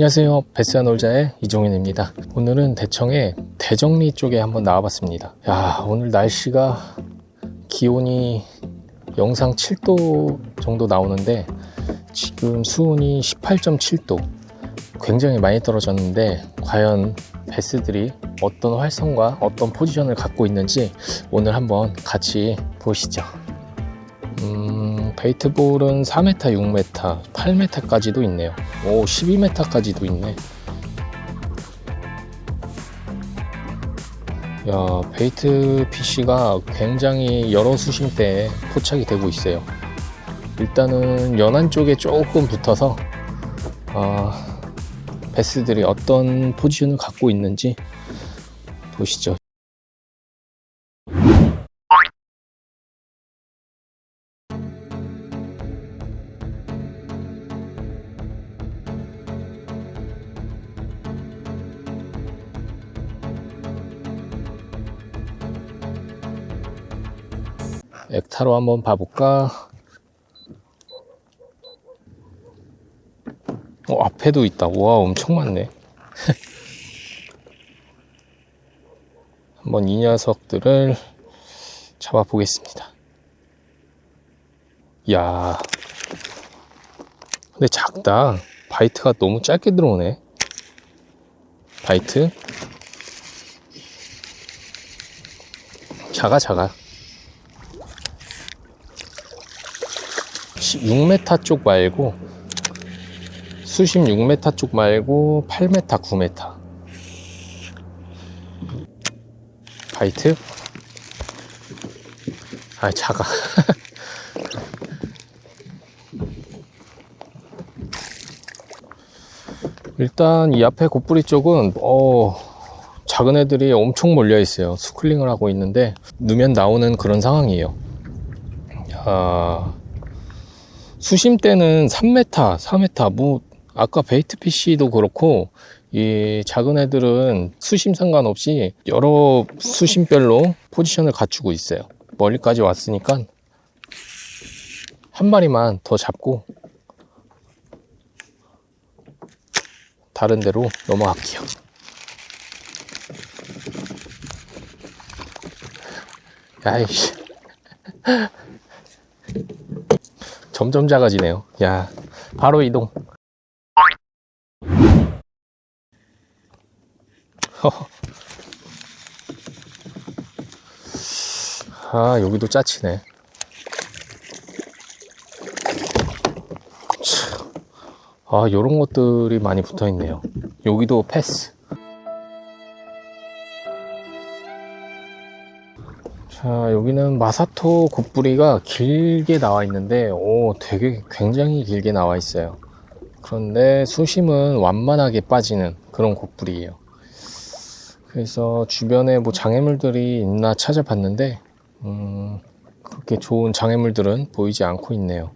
안녕하세요. 베스한 놀자의 이종현입니다. 오늘은 대청의 대정리 쪽에 한번 나와봤습니다. 야, 오늘 날씨가 기온이 영상 7도 정도 나오는데 지금 수온이 18.7도. 굉장히 많이 떨어졌는데 과연 베스들이 어떤 활성과 어떤 포지션을 갖고 있는지 오늘 한번 같이 보시죠. 음, 베이트볼은 4m, 6m, 8m까지도 있네요. 오, 12m까지도 있네. 야, 베이트 PC가 굉장히 여러 수심대에 포착이 되고 있어요. 일단은 연안 쪽에 조금 붙어서 아, 베스들이 어떤 포지션을 갖고 있는지 보시죠. 액타로 한번 봐볼까? 어, 앞에도 있다. 와, 엄청 많네. 한번 이 녀석들을 잡아보겠습니다. 야 근데 작다. 바이트가 너무 짧게 들어오네. 바이트. 작아, 작아. 6m 쪽 말고 수심 6m 쪽 말고 8m, 9m 바이트? 아 작아. 일단 이 앞에 곱부리 쪽은 어 작은 애들이 엄청 몰려 있어요. 스쿨링을 하고 있는데 넣으면 나오는 그런 상황이에요. 야 수심 때는 3m, 4m, 뭐, 아까 베이트 PC도 그렇고, 이 작은 애들은 수심 상관없이 여러 수심별로 포지션을 갖추고 있어요. 멀리까지 왔으니까, 한 마리만 더 잡고, 다른 데로 넘어갈게요. 야이씨. 점점 작아지네요. 야, 바로 이동. 아, 여기도 짜치네. 참. 아, 요런 것들이 많이 붙어 있네요. 여기도 패스. 자, 여기는 마사토 곱부리가 길게 나와 있는데, 오, 되게 굉장히 길게 나와 있어요. 그런데 수심은 완만하게 빠지는 그런 곱부리예요. 그래서 주변에 뭐 장애물들이 있나 찾아봤는데, 음, 그렇게 좋은 장애물들은 보이지 않고 있네요.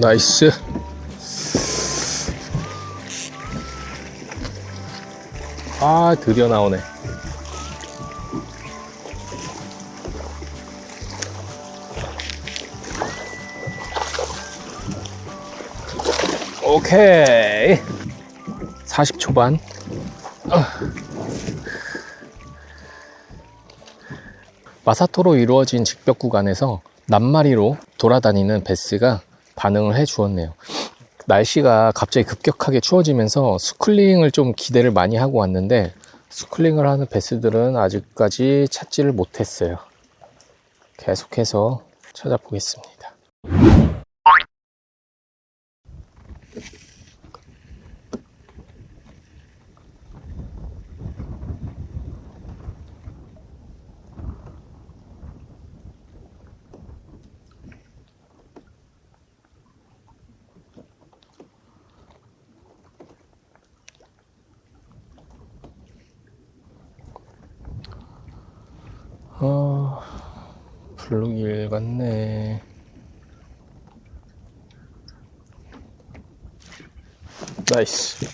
나이스. 아, 드디어 나오네. 오케이. 40초 반. 마사토로 이루어진 직벽 구간에서 낱마리로 돌아다니는 베스가 반응을 해 주었네요. 날씨가 갑자기 급격하게 추워지면서 스쿨링을 좀 기대를 많이 하고 왔는데 스쿨링을 하는 베스들은 아직까지 찾지를 못했어요. 계속해서 찾아보겠습니다. 블루길 같네. 나이스.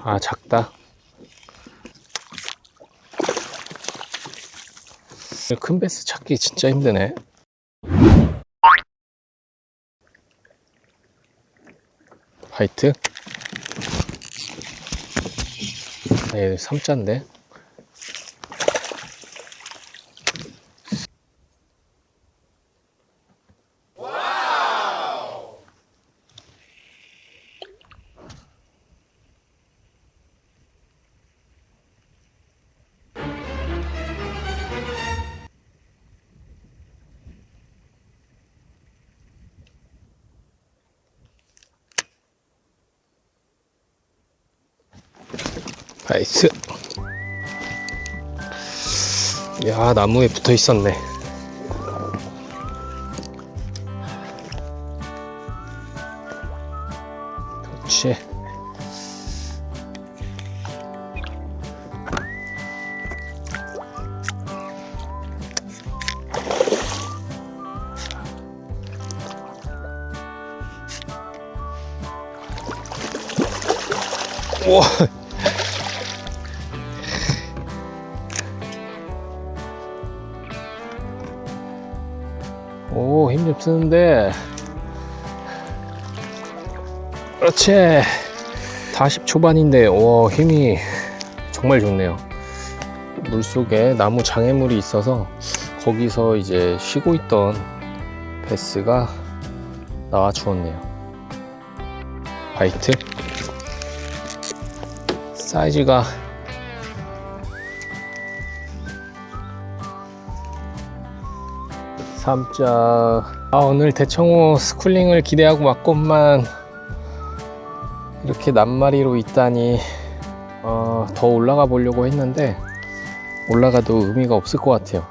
아, 작다. 큰 베스 찾기 진짜 힘드네. 화이트? 아, 얘 3자인데? 나이스. 야, 나무에 붙어 있었네. 그렇지. 오, 힘 좀 쓰는데. 그렇지. 40 초반인데, 와, 힘이 정말 좋네요. 물 속에 나무 장애물이 있어서 거기서 이제 쉬고 있던 베스가 나와 주었네요. 화이트. 사이즈가 삼자. 아 오늘 대청호 스쿨링을 기대하고 왔건만 이렇게 낱마리로 있다니 어, 더 올라가 보려고 했는데 올라가도 의미가 없을 것 같아요